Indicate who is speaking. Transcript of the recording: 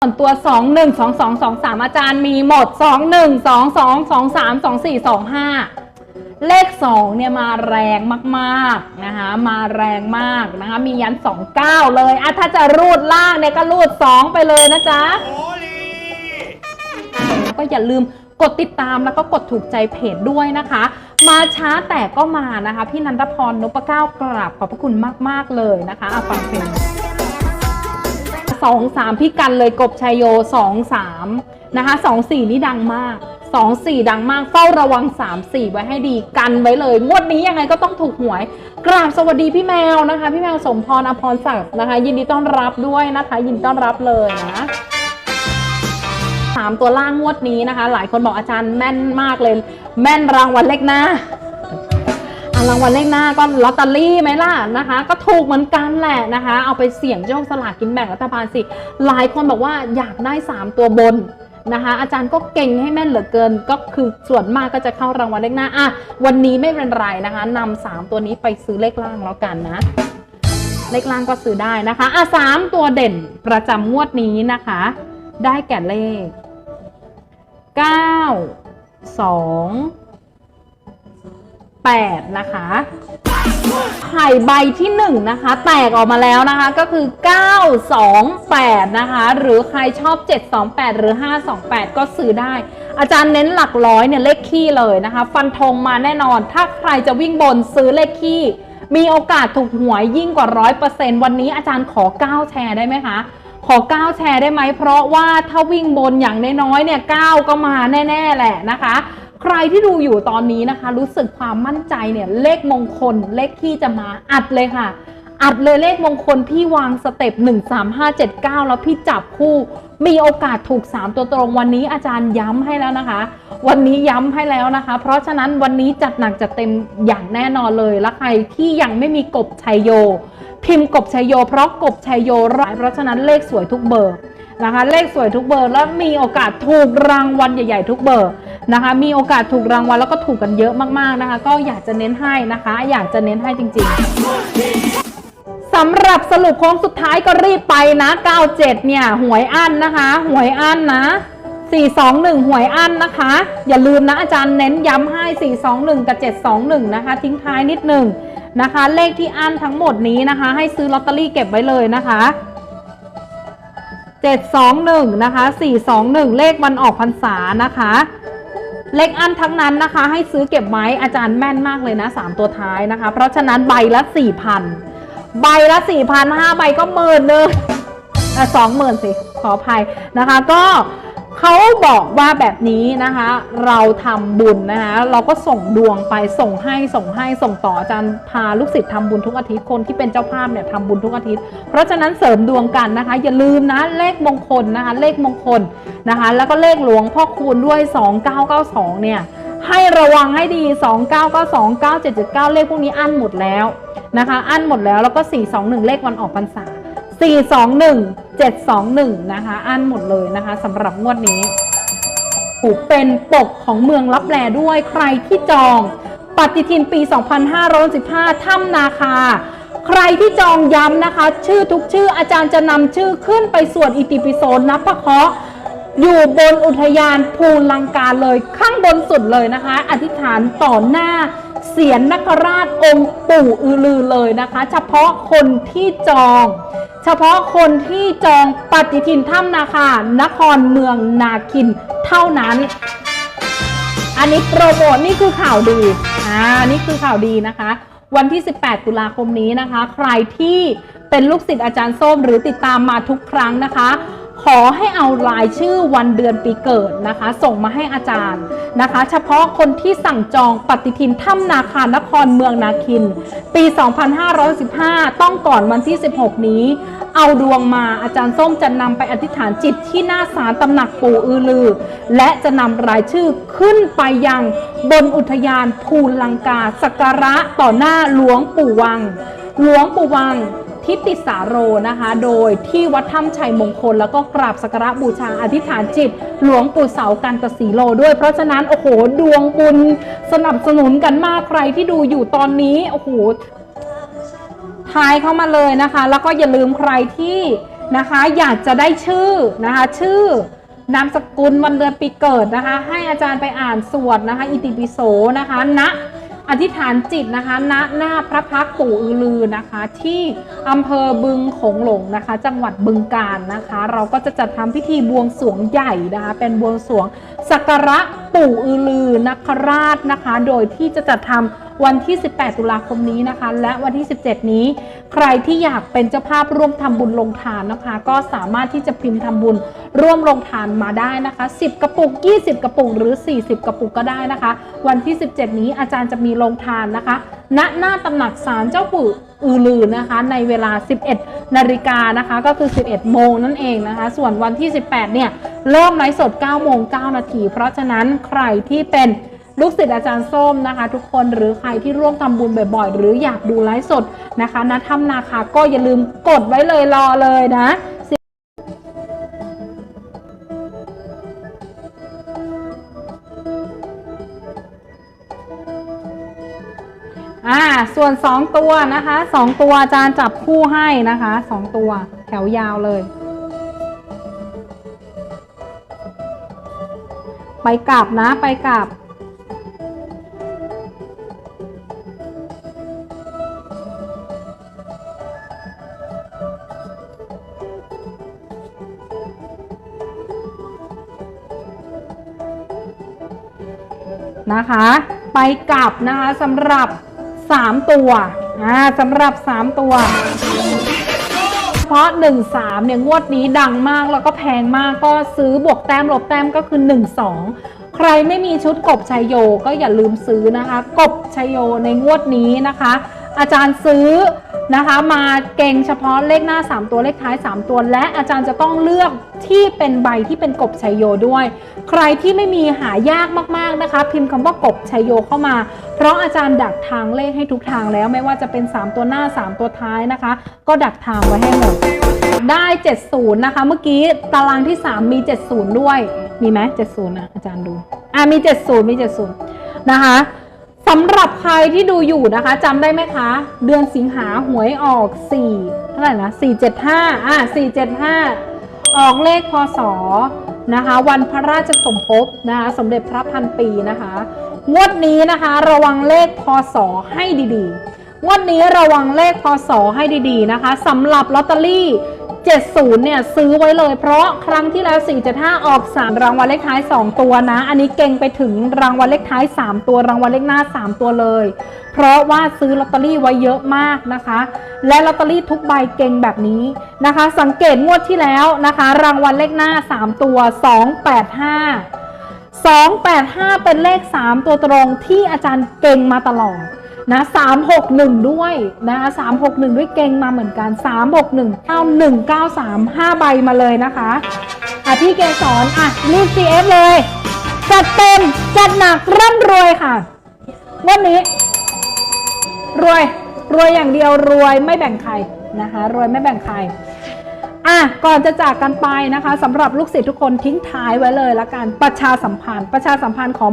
Speaker 1: ส่วนตัว 2 1 2 2 2 3 อาจารย์มีหมด 2 1 2 2 2 3 2 4 2 5 เลข 2 เนี่ยมาแรงมากๆนะคะมาแรงมากนะคะ มียัน 29 เลยอะถ้าจะรูดล่างเนี่ยก็รูด 2 ไปเลยนะจ๊ะ
Speaker 2: โอลี
Speaker 1: แล้วก็อย่าลืมกดติดตามแล้วก็กดถูกใจเพจด้วยนะคะ มาช้าแต่ก็มานะคะ พี่นันทพรนพเก้ากราบขอบพระคุณมาก ๆ เลยนะคะเอาฟังเพลง สองสามพี่กันเลยกบชัยโยสองสามนะคะสองสี่นี่ดังมากสองสี่ดังมากเฝ้าระวังสามสี่ไว้ให้ดีกันไว้เลย งวดนี้ยังไงก็ต้องถูกหวย กราบสวัสดีพี่แมวนะคะ พี่แมวสมพรอภรศักดิ์นะคะ ยินดีต้อนรับด้วยนะคะ ยินดีต้อนรับเลยนะสามตัวล่างงวดนี้นะคะ หลายคนบอกอาจารย์แม่นมากเลย แม่นรางวัลเลขหน้า อะรางวัลเลขหน้าก็ลอตเตอรี่ไหมล่ะนะคะ ก็ถูกเหมือนกันแหละนะคะ เอาไปเสี่ยงโชคสลากกินแบ่งรัฐบาลสิ หลายคนบอกว่าอยากได้ 3 ตัวบนนะคะอาจารย์ก็เก่งให้แม่นเหลือเกิน ก็คือส่วนมากก็จะเข้ารางวัลเลขหน้าอะวันนี้ไม่เป็นไรนะคะนำสามตัวนี้ไปซื้อเลขล่างแล้วกันนะ เลขล่างก็ซื้อได้นะคะอะสามตัวเด่นประจำงวดนี้นะคะ ได้แก่เลข9 2 8 นะคะ ไข่ใบที่1นะคะ แตกออกมาแล้วนะคะก็คือ 9 2 8 นะคะ หรือใครชอบ 7 2 8 หรือ 5 2 8 ก็ซื้อได้ อาจารย์เน้นหลักร้อยเนี่ยเลขคี่เลยนะคะ ฟันธงมาแน่นอน ถ้าใครจะวิ่งบนซื้อเลขคี่มีโอกาสถูกหวยยิ่งกว่า 100%วันนี้อาจารย์ขอ 9 แชร์ได้ไหมคะขอ 9 แชร์ได้ไหม เพราะว่าถ้าวิ่งบนอย่างน้อยๆเนี่ย 9 ก็มาแน่ ๆ แหละนะคะ ใครที่ดูอยู่ตอนนี้นะคะ รู้สึกความมั่นใจเนี่ยเลขมงคล เลขที่จะมาอัดเลยค่ะ อัดเลยเลขมงคลพี่วางสเต็ป1 3 5 7 9 แล้วพี่จับคู่ มีโอกาสถูก 3 ตัวตรงวันนี้อาจารย์ย้ำให้แล้วนะคะ วันนี้ย้ำให้แล้วนะคะ เพราะฉะนั้นวันนี้จัดหนักจัดเต็มอย่างแน่นอนเลยและใครที่ยังไม่มีกบชัยโย พิมพ์กบชัยโย เพราะกบชัยโยร้ายเพราะฉะนั้นเลขสวยทุกเบอร์นะคะ เลขสวยทุกเบอร์แล้วมีโอกาสถูกรางวัลใหญ่ ๆ ทุกเบอร์ นะคะ มีโอกาสถูกรางวัลแล้วก็ถูกกันเยอะมากๆนะคะ ก็อยากจะเน้นให้นะคะ อยากจะเน้นให้จริงๆสำหรับสรุปโค้งสุดท้ายก็รีบไปนะ 97 เนี่ย หวยอั้นนะคะ หวยอั้นนะ421 หวยอั้นนะคะ อย่าลืมนะอาจารย์เน้นย้ำให้ 421 กับ 721 นะคะ ทิ้งท้ายนิดหนึ่งนะคะ เลขที่อั้นทั้งหมดนี้นะคะ ให้ซื้อลอตเตอรี่เก็บไว้เลยนะคะ 721 นะคะ 421 เลขวันออกพรรษานะคะ เล็กอันทั้งนั้นนะคะ ให้ซื้อเก็บไว้อาจารย์แม่นมากเลยนะ 3 ตัวท้ายนะคะ เพราะฉะนั้นใบละ 4,000 ใบละ4,000 5ใบก็หมื่นหนึ่งสองหมื่นสิขออภัยนะคะก็ เขาบอกว่าแบบนี้นะคะ เราทำบุญนะคะ เราก็ส่งดวงไปส่งให้ส่งให้ส่งต่ออาจารย์พาลูกศิษย์ทำบุญทุกอาทิตย์คนที่เป็นเจ้าภาพเนี่ยทำบุญทุกอาทิตย์ เพราะฉะนั้นเสริมดวงกันนะคะ อย่าลืมนะเลขมงคลนะคะ เลขมงคลนะคะ แล้วก็เลขหลวงพ่อคูณด้วย 2992 เนี่ยให้ระวังให้ดี 2992 9779 เลขพวกนี้อั้นหมดแล้วนะคะ อั้นหมดแล้วแล้วก็ 421 เลขวันออกพรรษา 421 721 นะคะอั้นหมดเลยนะคะสำหรับงวดนี้ถูกเป็นปกของเมืองลับแลด้วยใครที่จอง ปฏิทินปี 2515ถ้ำนาคา ใครที่จองย้ำนะคะ ชื่อทุกชื่ออาจารย์จะนำชื่อขึ้นไปสวดอิติปิโสนับพระเคราะห์อยู่บนอุทยานภูลังกาเลยข้างบนสุดเลยนะคะ อธิษฐานต่อหน้า เสียนนคราชองค์ปู่อือลือเลยนะคะ เฉพาะคนที่จอง เฉพาะคนที่จองปฏิทินถ้ำนาคานครเมืองนาคินเท่านั้น อันนี้โปรโมทนี่คือข่าวดีอ่านี่คือข่าวดีนะคะ วันที่ 18 ตุลาคมนี้นะคะ ใครที่เป็นลูกศิษย์อาจารย์ส้มหรือติดตามมาทุกครั้งนะคะ ขอให้เอารายชื่อวันเดือนปีเกิดนะคะ ส่งมาให้อาจารย์นะคะ เฉพาะคนที่สั่งจองปฏิทินถ้ำนาคานครเมืองนาคิน ปี 2515 ต้องก่อนวันที่ 16 นี้ เอาดวงมาอาจารย์ส้มจะนำไปอธิษฐานจิตที่หน้าศาลตำหนักปู่อือลือ และจะนำรายชื่อขึ้นไปยังบนอุทยานภูลังกาสักการะต่อหน้าหลวงปู่วัง หลวงปู่วัง ทิติสาโรนะคะ โดยที่วัดถ้ำชัยมงคล แล้วก็กราบสักการะบูชาอธิษฐานจิต หลวงปู่เสากันตสีโลด้วย เพราะฉะนั้นโอ้โหดวงบุญสนับสนุนกันมากใครที่ดูอยู่ตอนนี้โอ้โหทายเข้ามาเลยนะคะ แล้วก็อย่าลืมใครที่นะคะอยากจะได้ชื่อนะคะชื่อนามสกุลวันเดือนปีเกิดนะคะ ให้อาจารย์ไปอ่านสวดนะคะ อิติปิโสนะคะณ อธิษฐานจิตนะคะณหน้าพระพักตร์ปู่อือลือนะคะ ที่อำเภอบึงโขงหลงนะคะ จังหวัดบึงกาฬนะคะ เราก็จะจัดทำพิธีบวงสรวงใหญ่นะคะ เป็นบวงสรวงสักการะปู่อือลือนคราชนะคะ โดยที่จะจัดทำวันที่ 18 ตุลาคมนี้นะคะ และวันที่ 17 นี้ ใครที่อยากเป็นเจ้าภาพร่วมทำบุญลงทานนะคะ ก็สามารถที่จะพิมพ์ทำบุญร่วมลงทานมาได้นะคะ 10 กระปุก 20 กระปุก หรือ 40 กระปุกก็ได้นะคะ วันที่ 17 นี้อาจารย์จะมีลงทานนะคะ ณ หน้าตำหนักศาลเจ้าปู่อือลือนะคะ ในเวลา 11 นาฬิกานะคะ ก็คือ 11 โมงนั่นเองนะคะ ส่วนวันที่ 18 เนี่ย เริ่มไลฟ์สด 9 โมง 9 นาที เพราะฉะนั้นใครที่เป็นลูกศิษย์อาจารย์ส้มนะคะ ทุกคนหรือใครที่ร่วมทำบุญบ่อยๆ หรืออยากดูไลฟ์สดนะคะณถ้ำนาคาก็อย่าลืมกดไว้เลยรอเลยนะ ส่วน 2 ตัวนะคะ 2 ตัวอาจารย์จับคู่ให้นะคะ 2 ตัวแถวยาวเลย ไปกลับนะไปกลับ นะคะ ไปกลับนะคะสำหรับ 3 ตัวอ่าสำหรับ 3 ตัว เพราะ 1 3 เนี่ยงวดนี้ดังมากแล้วก็แพงมากก็ซื้อบวกแต้มลบแต้มก็คือ 1 2 ใครไม่มีชุดกบชัยโยก็อย่าลืมซื้อนะคะ กบชัยโยในงวดนี้นะคะ อาจารย์ซื้อ นะคะ มาเก่งเฉพาะเลขหน้า 3 ตัวเลขท้าย 3 ตัว และอาจารย์จะต้องเลือกที่เป็นใบที่เป็นกบชัยโยด้วย ใครที่ไม่มีหายากมากๆนะคะ พิมพ์คำว่ากบชัยโยเข้ามา เพราะอาจารย์ดักทางเลขให้ทุกทางแล้วไม่ว่าจะเป็น 3 ตัวหน้า 3 ตัวท้ายนะคะ ก็ดักทางไว้ให้หมดได้ 70 นะคะ เมื่อกี้ตารางที่ 3 มี 70 ด้วยมีไหม70นะอาจารย์ดูอ่ามี 70 มี 70 นะคะ สำหรับใครที่ดูอยู่นะคะจำได้ไหมคะ เดือนสิงหาหวยออก 4 เท่าไหร่นะ 475 อ่า 475 ออกเลขพศนะคะ วันพระราชสมภพนะคะ สมเด็จพระพันปีนะคะ งวดนี้นะคะระวังเลขพศให้ดีๆ งวดนี้ระวังเลขพศให้ดีๆนะคะสำหรับลอตเตอรี่ 70 เนี่ยซื้อไว้เลย เพราะครั้งที่แล้ว 475 ออก 3 รางวัลเลขท้าย 2 ตัวนะ อันนี้เก่งไปถึงรางวัลเลขท้าย 3 ตัวรางวัลเลขหน้า 3 ตัวเลย เพราะว่าซื้อลอตเตอรี่ไว้เยอะมากนะคะ และลอตเตอรี่ทุกใบเก่งแบบนี้นะคะ สังเกตงวดที่แล้วนะคะ รางวัลเลขหน้า 3 ตัว 285 285 เป็นเลข 3 ตัวตรงที่อาจารย์เก่งมาตลอด นะ361ด้วยนะคะ361ด้วยเก่งมาเหมือนกัน361 9193 5ใบมาเลยนะคะอะพี่เกสรอะรีบ CF เลย จัดเต็ม จัดหนักร่ำรวยค่ะวันนี้ รวยรวยอย่างเดียวรวยไม่แบ่งใครนะคะ รวยไม่แบ่งใครอะก่อนจะจากกันไปนะคะสำหรับลูกศิษย์ทุกคนทิ้งท้ายไว้เลยละกันประชาสัมพันธ์ ประชาสัมพันธ์ของ